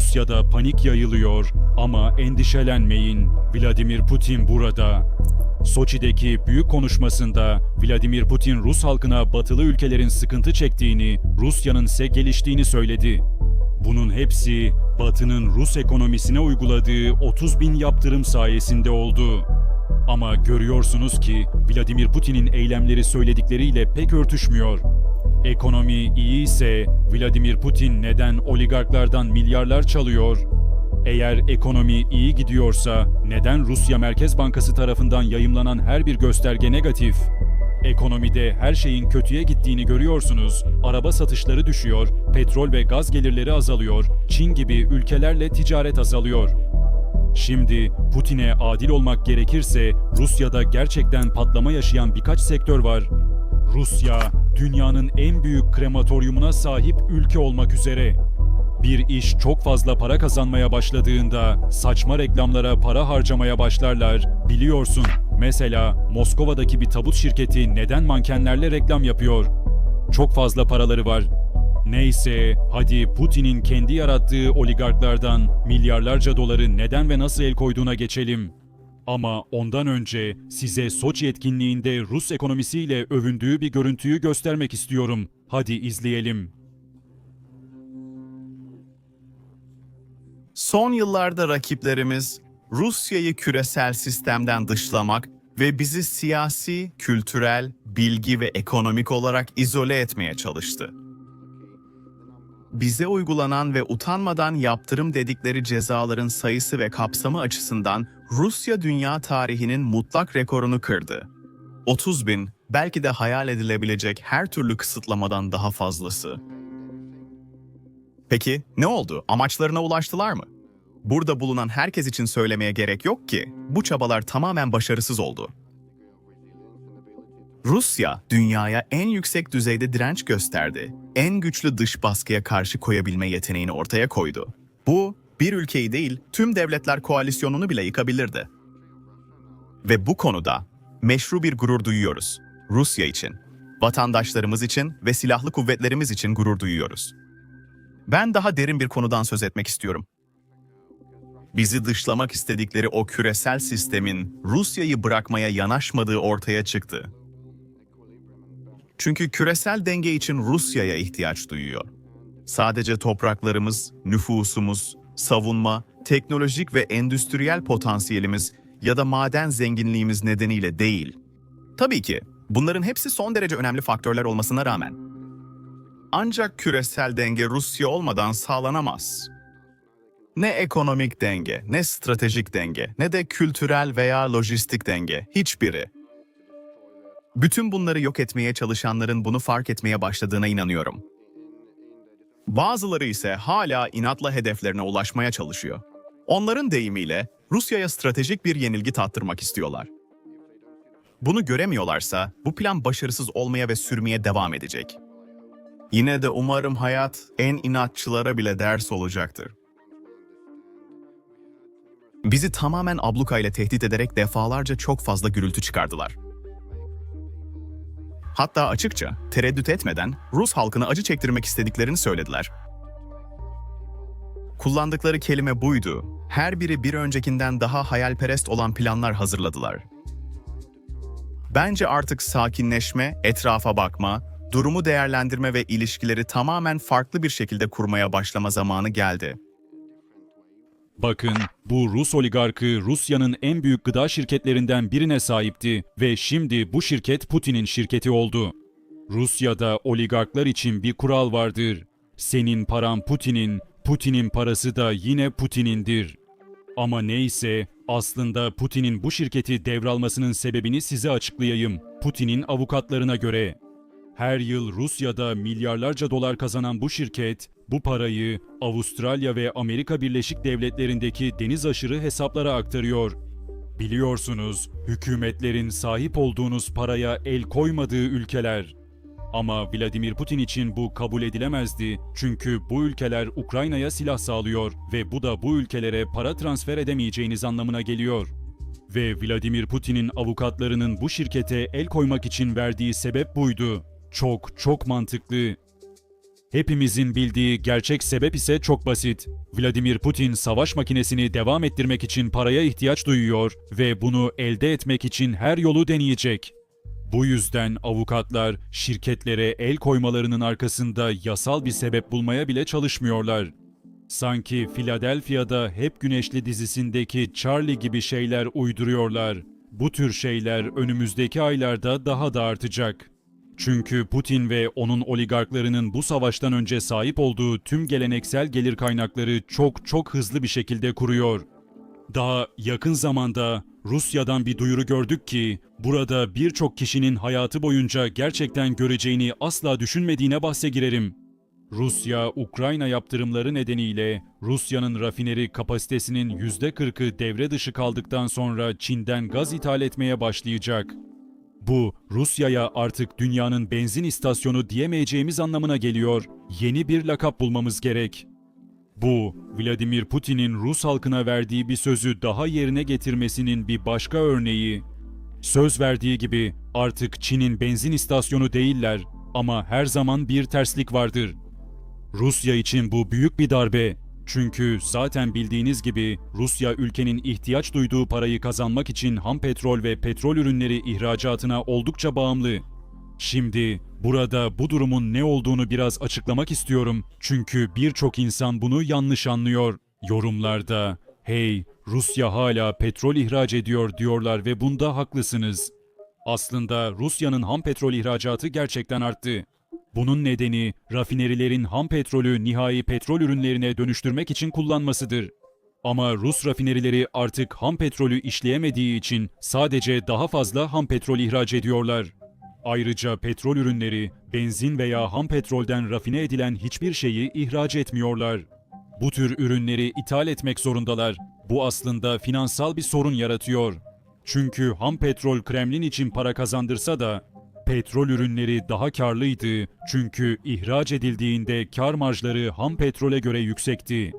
Rusya'da panik yayılıyor ama endişelenmeyin. Vladimir Putin burada. Soçi'deki büyük konuşmasında Vladimir Putin Rus halkına batılı ülkelerin sıkıntı çektiğini, Rusya'nın ise geliştiğini söyledi. Bunun hepsi Batı'nın Rus ekonomisine uyguladığı 30 bin yaptırım sayesinde oldu. Ama görüyorsunuz ki Vladimir Putin'in eylemleri söyledikleriyle pek örtüşmüyor. Ekonomi iyi ise Vladimir Putin neden oligarklardan milyarlar çalıyor? Eğer ekonomi iyi gidiyorsa neden Rusya Merkez Bankası tarafından yayımlanan her bir gösterge negatif? Ekonomide her şeyin kötüye gittiğini görüyorsunuz. Araba satışları düşüyor, petrol ve gaz gelirleri azalıyor, Çin gibi ülkelerle ticaret azalıyor. Şimdi Putin'e adil olmak gerekirse Rusya'da gerçekten patlama yaşayan birkaç sektör var. Rusya, dünyanın en büyük krematoryumuna sahip ülke olmak üzere. Bir iş çok fazla para kazanmaya başladığında saçma reklamlara para harcamaya başlarlar. Biliyorsun, mesela Moskova'daki bir tabut şirketi neden mankenlerle reklam yapıyor? Çok fazla paraları var. Neyse, hadi Putin'in kendi yarattığı oligarklardan milyarlarca doları neden ve nasıl el koyduğuna geçelim. Ama ondan önce size Soçi etkinliğinde Rus ekonomisiyle övündüğü bir görüntüyü göstermek istiyorum. Hadi izleyelim. Son yıllarda rakiplerimiz Rusya'yı küresel sistemden dışlamak ve bizi siyasi, kültürel, bilgi ve ekonomik olarak izole etmeye çalıştı. Bize uygulanan ve utanmadan yaptırım dedikleri cezaların sayısı ve kapsamı açısından Rusya dünya tarihinin mutlak rekorunu kırdı. 30 bin, belki de hayal edilebilecek her türlü kısıtlamadan daha fazlası. Peki ne oldu? Amaçlarına ulaştılar mı? Burada bulunan herkes için söylemeye gerek yok ki bu çabalar tamamen başarısız oldu. Rusya dünyaya en yüksek düzeyde direnç gösterdi. En güçlü dış baskıya karşı koyabilme yeteneğini ortaya koydu. Bu bir ülkeyi değil, tüm devletler koalisyonunu bile yıkabilirdi. Ve bu konuda meşru bir gurur duyuyoruz. Rusya için, vatandaşlarımız için ve silahlı kuvvetlerimiz için gurur duyuyoruz. Ben daha derin bir konudan söz etmek istiyorum. Bizi dışlamak istedikleri o küresel sistemin Rusya'yı bırakmaya yanaşmadığı ortaya çıktı. Çünkü küresel denge için Rusya'ya ihtiyaç duyuyor. Sadece topraklarımız, nüfusumuz, savunma, teknolojik ve endüstriyel potansiyelimiz ya da maden zenginliğimiz nedeniyle değil. Tabii ki bunların hepsi son derece önemli faktörler olmasına rağmen. Ancak küresel denge Rusya olmadan sağlanamaz. Ne ekonomik denge, ne stratejik denge, ne de kültürel veya lojistik denge, hiçbiri. Bütün bunları yok etmeye çalışanların bunu fark etmeye başladığına inanıyorum. Bazıları ise hala inatla hedeflerine ulaşmaya çalışıyor. Onların deyimiyle Rusya'ya stratejik bir yenilgi tattırmak istiyorlar. Bunu göremiyorlarsa bu plan başarısız olmaya ve sürmeye devam edecek. Yine de umarım hayat en inatçılara bile ders olacaktır. Bizi tamamen abluka ile tehdit ederek defalarca çok fazla gürültü çıkardılar. Hatta açıkça, tereddüt etmeden Rus halkını acı çektirmek istediklerini söylediler. Kullandıkları kelime buydu. Her biri bir öncekinden daha hayalperest olan planlar hazırladılar. Bence artık sakinleşme, etrafa bakma, durumu değerlendirme ve ilişkileri tamamen farklı bir şekilde kurmaya başlama zamanı geldi. Bakın, bu Rus oligarkı Rusya'nın en büyük gıda şirketlerinden birine sahipti ve şimdi bu şirket Putin'in şirketi oldu. Rusya'da oligarklar için bir kural vardır. Senin paran Putin'in, Putin'in parası da yine Putin'indir. Ama neyse, aslında Putin'in bu şirketi devralmasının sebebini size açıklayayım. Putin'in avukatlarına göre. Her yıl Rusya'da milyarlarca dolar kazanan bu şirket, bu parayı Avustralya ve Amerika Birleşik Devletleri'ndeki deniz aşırı hesaplara aktarıyor. Biliyorsunuz, hükümetlerin sahip olduğunuz paraya el koymadığı ülkeler. Ama Vladimir Putin için bu kabul edilemezdi. Çünkü bu ülkeler Ukrayna'ya silah sağlıyor ve bu da bu ülkelere para transfer edemeyeceğiniz anlamına geliyor. Ve Vladimir Putin'in avukatlarının bu şirkete el koymak için verdiği sebep buydu. Çok çok mantıklı. Hepimizin bildiği gerçek sebep ise çok basit. Vladimir Putin savaş makinesini devam ettirmek için paraya ihtiyaç duyuyor ve bunu elde etmek için her yolu deneyecek. Bu yüzden avukatlar şirketlere el koymalarının arkasında yasal bir sebep bulmaya bile çalışmıyorlar. Sanki Philadelphia'da Hep Güneşli dizisindeki Charlie gibi şeyler uyduruyorlar. Bu tür şeyler önümüzdeki aylarda daha da artacak. Çünkü Putin ve onun oligarklarının bu savaştan önce sahip olduğu tüm geleneksel gelir kaynakları çok çok hızlı bir şekilde kuruyor. Daha yakın zamanda Rusya'dan bir duyuru gördük ki burada birçok kişinin hayatı boyunca gerçekten göreceğini asla düşünmediğine bahse girerim. Rusya, Ukrayna yaptırımları nedeniyle Rusya'nın rafineri kapasitesinin %40'ı devre dışı kaldıktan sonra Çin'den gaz ithal etmeye başlayacak. Bu Rusya'ya artık dünyanın benzin istasyonu diyemeyeceğimiz anlamına geliyor. Yeni bir lakap bulmamız gerek. Bu, Vladimir Putin'in Rus halkına verdiği bir sözü daha yerine getirmesinin bir başka örneği. Söz verdiği gibi artık Çin'in benzin istasyonu değiller ama her zaman bir terslik vardır. Rusya için bu büyük bir darbe. Çünkü zaten bildiğiniz gibi Rusya ülkenin ihtiyaç duyduğu parayı kazanmak için ham petrol ve petrol ürünleri ihracatına oldukça bağımlı. Şimdi burada bu durumun ne olduğunu biraz açıklamak istiyorum. Çünkü birçok insan bunu yanlış anlıyor. Yorumlarda "Hey, Rusya hala petrol ihraç ediyor." diyorlar ve bunda haklısınız. Aslında Rusya'nın ham petrol ihracatı gerçekten arttı. Bunun nedeni rafinerilerin ham petrolü nihai petrol ürünlerine dönüştürmek için kullanmasıdır. Ama Rus rafinerileri artık ham petrolü işleyemediği için sadece daha fazla ham petrol ihraç ediyorlar. Ayrıca petrol ürünleri, benzin veya ham petrolden rafine edilen hiçbir şeyi ihraç etmiyorlar. Bu tür ürünleri ithal etmek zorundalar. Bu aslında finansal bir sorun yaratıyor. Çünkü ham petrol Kremlin için para kazandırsa da petrol ürünleri daha karlıydı. Çünkü ihraç edildiğinde kar marjları ham petrole göre yüksekti.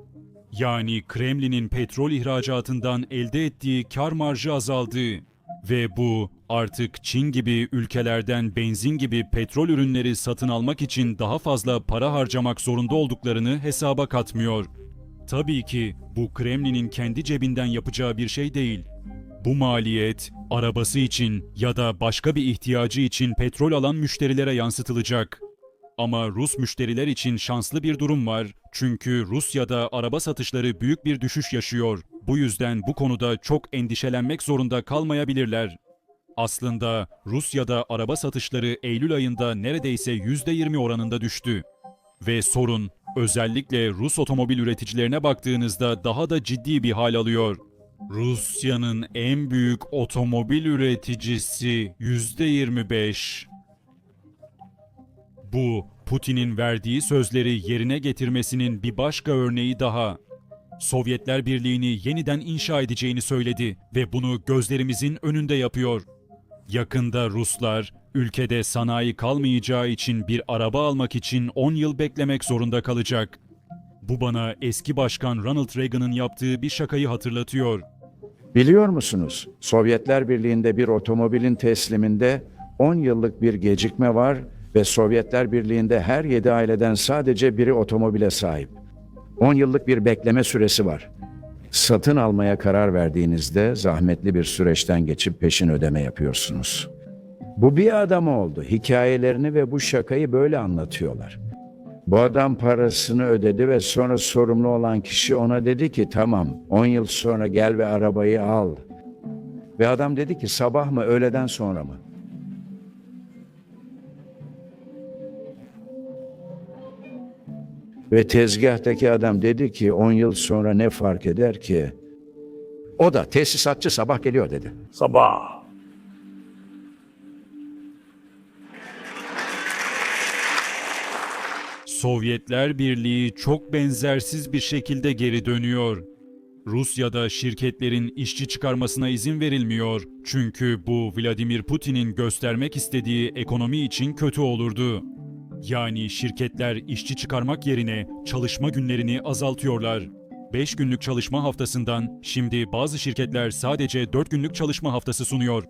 Yani Kremlin'in petrol ihracatından elde ettiği kar marjı azaldı. Ve bu artık Çin gibi ülkelerden benzin gibi petrol ürünleri satın almak için daha fazla para harcamak zorunda olduklarını hesaba katmıyor. Tabii ki bu Kremlin'in kendi cebinden yapacağı bir şey değil. Bu maliyet arabası için ya da başka bir ihtiyacı için petrol alan müşterilere yansıtılacak. Ama Rus müşteriler için şanslı bir durum var. Çünkü Rusya'da araba satışları büyük bir düşüş yaşıyor. Bu yüzden bu konuda çok endişelenmek zorunda kalmayabilirler. Aslında Rusya'da araba satışları Eylül ayında neredeyse %20 oranında düştü. Ve sorun özellikle Rus otomobil üreticilerine baktığınızda daha da ciddi bir hal alıyor. Rusya'nın en büyük otomobil üreticisi %25. Bu Putin'in verdiği sözleri yerine getirmesinin bir başka örneği daha. Sovyetler Birliği'ni yeniden inşa edeceğini söyledi ve bunu gözlerimizin önünde yapıyor. Yakında Ruslar ülkede sanayi kalmayacağı için bir araba almak için 10 yıl beklemek zorunda kalacak. Bu bana eski başkan Ronald Reagan'ın yaptığı bir şakayı hatırlatıyor. Biliyor musunuz? Sovyetler Birliği'nde bir otomobilin tesliminde 10 yıllık bir gecikme var ve Sovyetler Birliği'nde her 7 aileden sadece biri otomobile sahip. 10 yıllık bir bekleme süresi var. Satın almaya karar verdiğinizde zahmetli bir süreçten geçip peşin ödeme yapıyorsunuz. Bu bir adam oldu. Hikayelerini ve bu şakayı böyle anlatıyorlar. Bu adam parasını ödedi ve sonra sorumlu olan kişi ona dedi ki tamam 10 yıl sonra gel ve arabayı al. Ve adam dedi ki sabah mı öğleden sonra mı? Ve tezgahtaki adam dedi ki 10 yıl sonra ne fark eder ki? O da tesisatçı sabah geliyor dedi. Sabah. Sovyetler Birliği çok benzersiz bir şekilde geri dönüyor. Rusya'da şirketlerin işçi çıkarmasına izin verilmiyor. Çünkü bu Vladimir Putin'in göstermek istediği ekonomi için kötü olurdu. Yani şirketler işçi çıkarmak yerine çalışma günlerini azaltıyorlar. 5 günlük çalışma haftasından şimdi bazı şirketler sadece 4 günlük çalışma haftası sunuyor.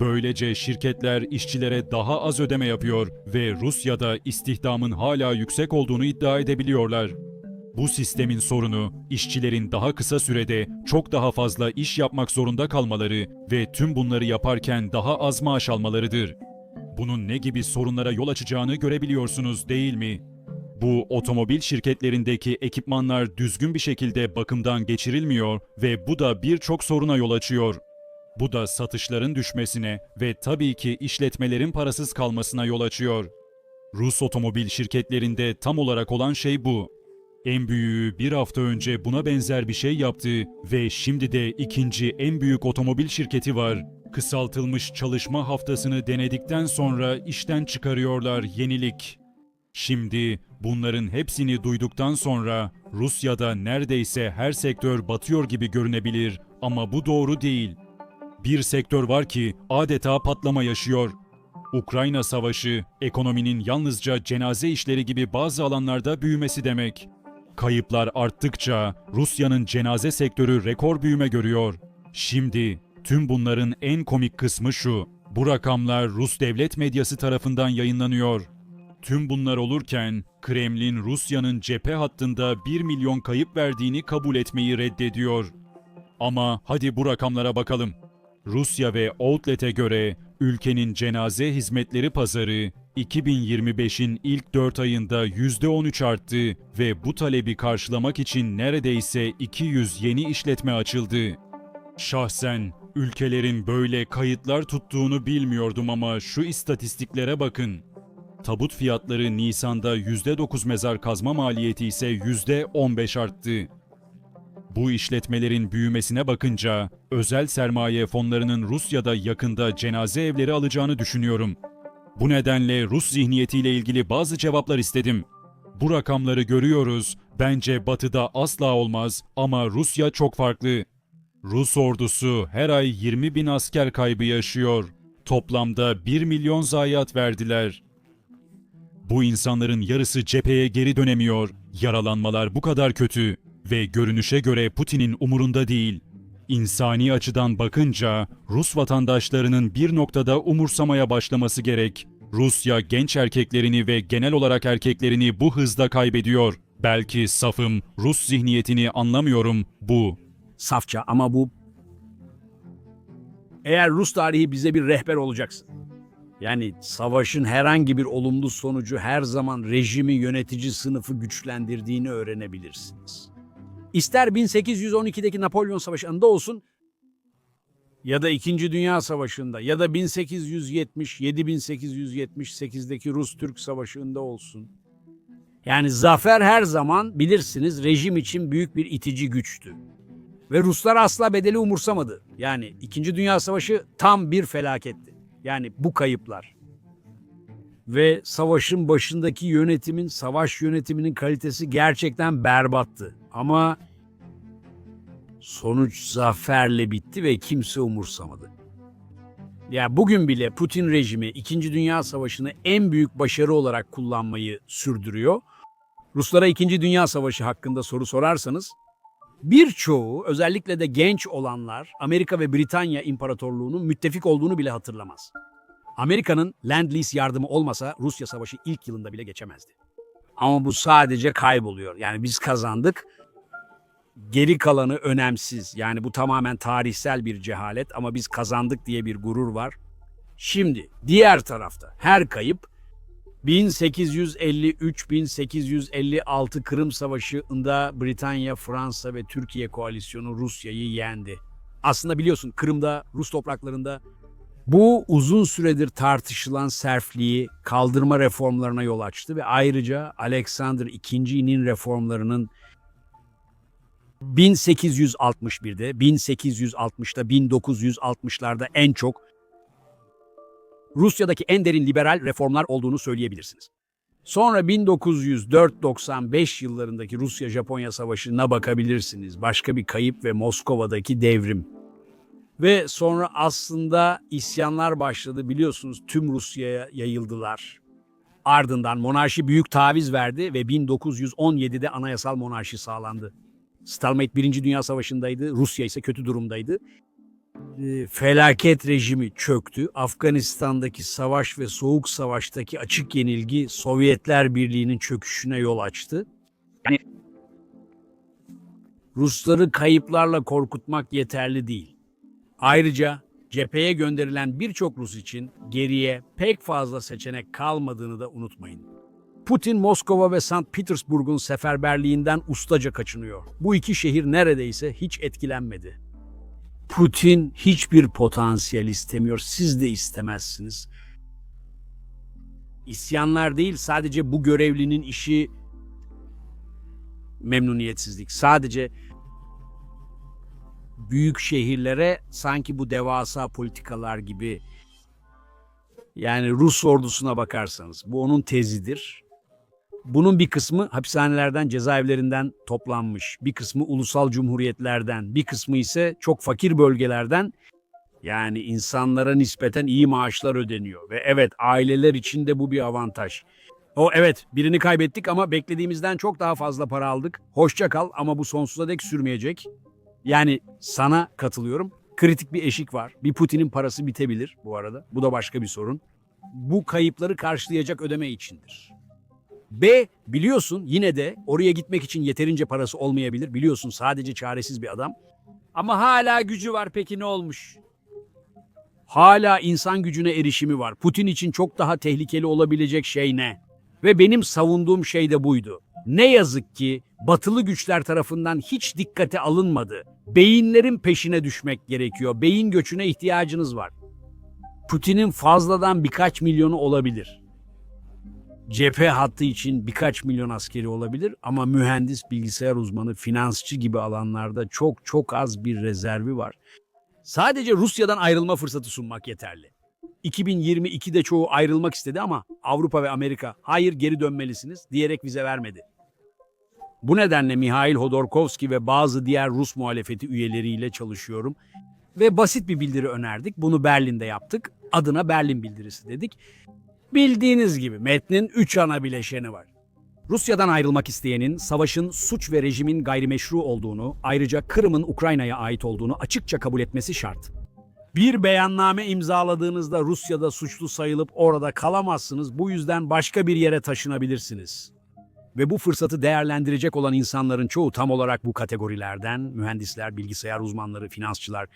Böylece şirketler işçilere daha az ödeme yapıyor ve Rusya'da istihdamın hala yüksek olduğunu iddia edebiliyorlar. Bu sistemin sorunu işçilerin daha kısa sürede çok daha fazla iş yapmak zorunda kalmaları ve tüm bunları yaparken daha az maaş almalarıdır. Bunun ne gibi sorunlara yol açacağını görebiliyorsunuz değil mi? Bu otomobil şirketlerindeki ekipmanlar düzgün bir şekilde bakımdan geçirilmiyor ve bu da birçok soruna yol açıyor. Bu da satışların düşmesine ve tabii ki işletmelerin parasız kalmasına yol açıyor. Rus otomobil şirketlerinde tam olarak olan şey bu. En büyüğü bir hafta önce buna benzer bir şey yaptı ve şimdi de ikinci en büyük otomobil şirketi var. Kısaltılmış çalışma haftasını denedikten sonra işten çıkarıyorlar yenilik. Şimdi bunların hepsini duyduktan sonra Rusya'da neredeyse her sektör batıyor gibi görünebilir ama bu doğru değil. Bir sektör var ki adeta patlama yaşıyor. Ukrayna Savaşı, ekonominin yalnızca cenaze işleri gibi bazı alanlarda büyümesi demek. Kayıplar arttıkça Rusya'nın cenaze sektörü rekor büyüme görüyor. Şimdi tüm bunların en komik kısmı şu. Bu rakamlar Rus devlet medyası tarafından yayınlanıyor. Tüm bunlar olurken Kremlin Rusya'nın cephe hattında 1 milyon kayıp verdiğini kabul etmeyi reddediyor. Ama hadi bu rakamlara bakalım. Rusya ve Outlet'e göre ülkenin cenaze hizmetleri pazarı 2025'in ilk 4 ayında %13 arttı ve bu talebi karşılamak için neredeyse 200 yeni işletme açıldı. Şahsen ülkelerin böyle kayıtlar tuttuğunu bilmiyordum ama şu istatistiklere bakın. Tabut fiyatları Nisan'da %9 mezar kazma maliyeti ise %15 arttı. Bu işletmelerin büyümesine bakınca özel sermaye fonlarının Rusya'da yakında cenaze evleri alacağını düşünüyorum. Bu nedenle Rus zihniyetiyle ilgili bazı cevaplar istedim. Bu rakamları görüyoruz. Bence Batı'da asla olmaz ama Rusya çok farklı. Rus ordusu her ay 20 bin asker kaybı yaşıyor. Toplamda 1 milyon zayiat verdiler. Bu insanların yarısı cepheye geri dönemiyor. Yaralanmalar bu kadar kötü ve görünüşe göre Putin'in umurunda değil. İnsani açıdan bakınca Rus vatandaşlarının bir noktada umursamaya başlaması gerek. Rusya genç erkeklerini ve genel olarak erkeklerini bu hızda kaybediyor. Belki safım, Rus zihniyetini anlamıyorum bu. Safça ama bu... Eğer Rus tarihi bize bir rehber olacaksın. Yani savaşın herhangi bir olumlu sonucu her zaman rejimi yönetici sınıfı güçlendirdiğini öğrenebilirsiniz. İster 1812'deki Napolyon Savaşı'nda olsun ya da 2. Dünya Savaşı'nda ya da 1870-1878'deki Rus-Türk Savaşı'nda olsun. Yani zafer her zaman bilirsiniz rejim için büyük bir itici güçtü. Ve Ruslar asla bedeli umursamadı. Yani 2. Dünya Savaşı tam bir felaketti. Yani bu kayıplar. Ve savaşın başındaki yönetimin, savaş yönetiminin kalitesi gerçekten berbattı. Ama sonuç zaferle bitti ve kimse umursamadı. Ya bugün bile Putin rejimi 2. Dünya Savaşı'nı en büyük başarı olarak kullanmayı sürdürüyor. Ruslara 2. Dünya Savaşı hakkında soru sorarsanız birçoğu özellikle de genç olanlar Amerika ve Britanya İmparatorluğu'nun müttefik olduğunu bile hatırlamaz. Amerika'nın Land-Lease yardımı olmasa Rusya Savaşı ilk yılında bile geçemezdi. Ama bu sadece kayboluyor. Yani biz kazandık. Geri kalanı önemsiz. Yani bu tamamen tarihsel bir cehalet ama biz kazandık diye bir gurur var. Şimdi diğer tarafta her kayıp 1853-1856 Kırım Savaşı'nda Britanya, Fransa ve Türkiye koalisyonu Rusya'yı yendi. Aslında biliyorsun Kırım'da, Rus topraklarında bu uzun süredir tartışılan serfliği kaldırma reformlarına yol açtı ve ayrıca Alexander II'nin reformlarının 1861'de, 1860'da, 1960'larda en çok Rusya'daki en derin liberal reformlar olduğunu söyleyebilirsiniz. Sonra 1904-95 yıllarındaki Rusya-Japonya Savaşı'na bakabilirsiniz. Başka bir kayıp ve Moskova'daki devrim. Ve sonra aslında isyanlar başladı biliyorsunuz tüm Rusya'ya yayıldılar. Ardından monarşi büyük taviz verdi ve 1917'de anayasal monarşi sağlandı. Stalemate 1. Dünya Savaşı'ndaydı, Rusya ise kötü durumdaydı. e, felaket rejimi çöktü. Afganistan'daki savaş ve soğuk savaştaki açık yenilgi Sovyetler Birliği'nin çöküşüne yol açtı. Yani Rusları kayıplarla korkutmak yeterli değil. Ayrıca cepheye gönderilen birçok Rus için geriye pek fazla seçenek kalmadığını da unutmayın. Putin Moskova ve St. Petersburg'un seferberliğinden ustaca kaçınıyor. Bu iki şehir neredeyse hiç etkilenmedi. Putin hiçbir potansiyel istemiyor, siz de istemezsiniz. İsyanlar değil, sadece bu görevlinin işi memnuniyetsizlik. Sadece büyük şehirlere sanki bu devasa politikalar gibi yani Rus ordusuna bakarsanız bu onun tezidir. Bunun bir kısmı hapishanelerden, cezaevlerinden toplanmış. Bir kısmı ulusal cumhuriyetlerden, bir kısmı ise çok fakir bölgelerden yani insanlara nispeten iyi maaşlar ödeniyor. Ve evet aileler için de bu bir avantaj. O evet birini kaybettik ama beklediğimizden çok daha fazla para aldık. Hoşça kal ama bu sonsuza dek sürmeyecek. Yani sana katılıyorum. Kritik bir eşik var. Bir Putin'in parası bitebilir bu arada. Bu da başka bir sorun. Bu kayıpları karşılayacak ödeme içindir. B biliyorsun yine de oraya gitmek için yeterince parası olmayabilir. Biliyorsun sadece çaresiz bir adam. Ama hala gücü var peki ne olmuş? Hala insan gücüne erişimi var. Putin için çok daha tehlikeli olabilecek şey ne? Ve benim savunduğum şey de buydu. Ne yazık ki batılı güçler tarafından hiç dikkate alınmadı. Beyinlerin peşine düşmek gerekiyor. Beyin göçüne ihtiyacınız var. Putin'in fazladan birkaç milyonu olabilir. Cephe hattı için birkaç milyon askeri olabilir ama mühendis, bilgisayar uzmanı, finansçı gibi alanlarda çok çok az bir rezervi var. Sadece Rusya'dan ayrılma fırsatı sunmak yeterli. 2022'de çoğu ayrılmak istedi ama Avrupa ve Amerika hayır geri dönmelisiniz diyerek vize vermedi. Bu nedenle Mihail Hodorkovski ve bazı diğer Rus muhalefeti üyeleriyle çalışıyorum ve basit bir bildiri önerdik. Bunu Berlin'de yaptık. Adına Berlin bildirisi dedik. Bildiğiniz gibi metnin üç ana bileşeni var. Rusya'dan ayrılmak isteyenin savaşın suç ve rejimin gayrimeşru olduğunu, ayrıca Kırım'ın Ukrayna'ya ait olduğunu açıkça kabul etmesi şart. Bir beyanname imzaladığınızda Rusya'da suçlu sayılıp orada kalamazsınız. Bu yüzden başka bir yere taşınabilirsiniz. Ve bu fırsatı değerlendirecek olan insanların çoğu tam olarak bu kategorilerden, mühendisler, bilgisayar uzmanları, finansçılar.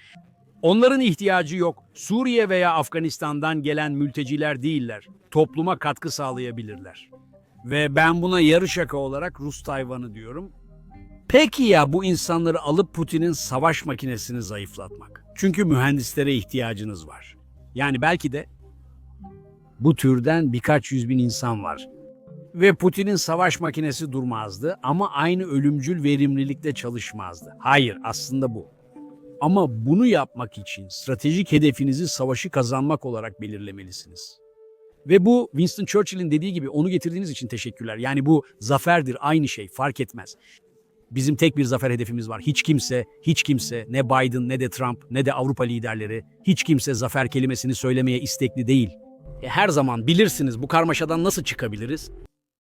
Onların ihtiyacı yok. Suriye veya Afganistan'dan gelen mülteciler değiller. Topluma katkı sağlayabilirler. Ve ben buna yarı şaka olarak Rus Tayvan'ı diyorum. Peki ya bu insanları alıp Putin'in savaş makinesini zayıflatmak? Çünkü mühendislere ihtiyacınız var. Yani belki de bu türden birkaç yüz bin insan var. Ve Putin'in savaş makinesi durmazdı ama aynı ölümcül verimlilikte çalışmazdı. Hayır aslında bu. Ama bunu yapmak için stratejik hedefinizi savaşı kazanmak olarak belirlemelisiniz. Ve bu Winston Churchill'in dediği gibi onu getirdiğiniz için teşekkürler. Yani bu zaferdir aynı şey fark etmez. Bizim tek bir zafer hedefimiz var. Hiç kimse, hiç kimse ne Biden ne de Trump ne de Avrupa liderleri hiç kimse zafer kelimesini söylemeye istekli değil. E, her zaman bilirsiniz bu karmaşadan nasıl çıkabiliriz?